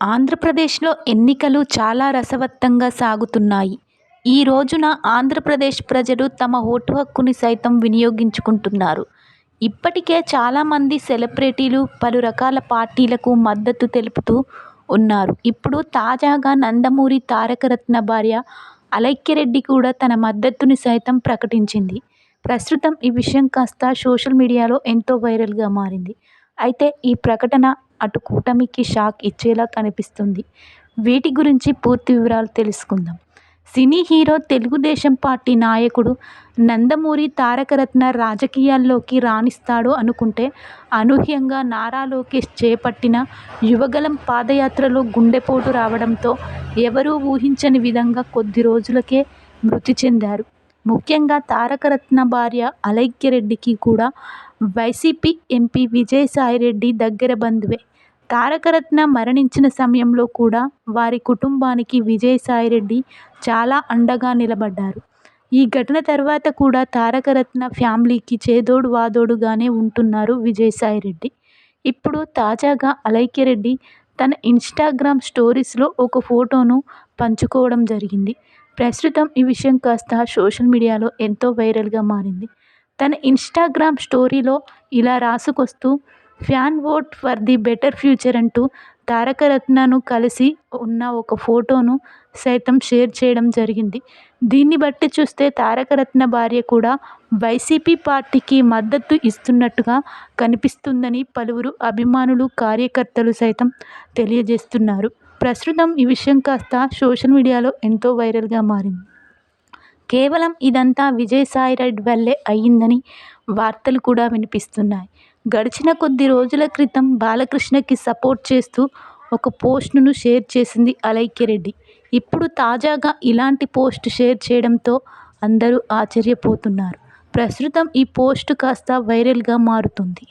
ఆంధ్రప్రదేశ్లో ఎన్నికలు చాలా రసవత్తంగా సాగుతున్నాయి. ఈ రోజున ఆంధ్రప్రదేశ్ ప్రజలు తమ ఓటు హక్కుని సైతం వినియోగించుకుంటున్నారు. ఇప్పటికే చాలామంది సెలబ్రిటీలు పలు రకాల పార్టీలకు మద్దతు తెలుపుతూ ఉన్నారు. ఇప్పుడు తాజాగా నందమూరి తారకరత్న భార్య అలైక్యరెడ్డి కూడా తన మద్దతుని సైతం ప్రకటించింది. ప్రస్తుతం ఈ విషయం కాస్త సోషల్ మీడియాలో ఎంతో వైరల్గా మారింది. అయితే ఈ ప్రకటన అటు కూటమికి షాక్ ఇచ్చేలా కనిపిస్తుంది. వీటి గురించి పూర్తి వివరాలు తెలుసుకుందాం. సినీ హీరో, తెలుగుదేశం పార్టీ నాయకుడు నందమూరి తారకరత్న రాజకీయాల్లోకి రాణిస్తాడు అనుకుంటే అనూహ్యంగా నారా లోకేష్ చేపట్టిన యువగళం పాదయాత్రలో గుండెపోటు రావడంతో ఎవరూ ఊహించని విధంగా కొద్ది రోజులకే మృతి చెందారు. ముఖ్యంగా తారకరత్న భార్య అలైక్యరెడ్డికి కూడా వైసీపీ ఎంపీ విజయసాయిరెడ్డి దగ్గర బంధువే. తారకరత్న మరణించిన సమయంలో కూడా వారి కుటుంబానికి విజయసాయిరెడ్డి చాలా అండగా నిలబడ్డారు. ఈ ఘటన తర్వాత కూడా తారకరత్న ఫ్యామిలీకి చేదోడు వాదోడుగానే ఉంటున్నారు విజయసాయిరెడ్డి. ఇప్పుడు తాజాగా అలైక్యరెడ్డి తన ఇన్స్టాగ్రామ్ స్టోరీస్లో ఒక ఫోటోను పంచుకోవడం జరిగింది. ప్రస్తుతం ఈ విషయం కాస్త సోషల్ మీడియాలో ఎంతో వైరల్గా మారింది. తన ఇన్స్టాగ్రామ్ స్టోరీలో ఇలా రాసుకొస్తూ 'fan vote for the better future' అంటూ తారకరత్నను కలిసి ఉన్న ఒక ఫోటోను సైతం షేర్ చేయడం జరిగింది. దీన్ని బట్టి చూస్తే తారకరత్న భార్య కూడా వైసీపీ పార్టీకి మద్దతు ఇస్తున్నట్టుగా కనిపిస్తుందని పలువురు అభిమానులు, కార్యకర్తలు సైతం తెలియజేస్తున్నారు. ప్రస్తుతం ఈ విషయం కాస్త సోషల్ మీడియాలో ఎంతో వైరల్గా మారింది. కేవలం ఇదంతా విజయసాయిరెడ్డి వల్లే అయ్యిందని వార్తలు కూడా వినిపిస్తున్నాయి. గడిచిన కొద్ది రోజుల క్రితం బాలకృష్ణకి సపోర్ట్ చేస్తూ ఒక పోస్టును షేర్ చేసింది అలైక్యరెడ్డి ఇప్పుడు తాజాగా ఇలాంటి పోస్ట్ షేర్ చేయడంతో అందరూ ఆశ్చర్యపోతున్నారు. ప్రస్తుతం ఈ పోస్ట్ కాస్త వైరల్గా మారుతుంది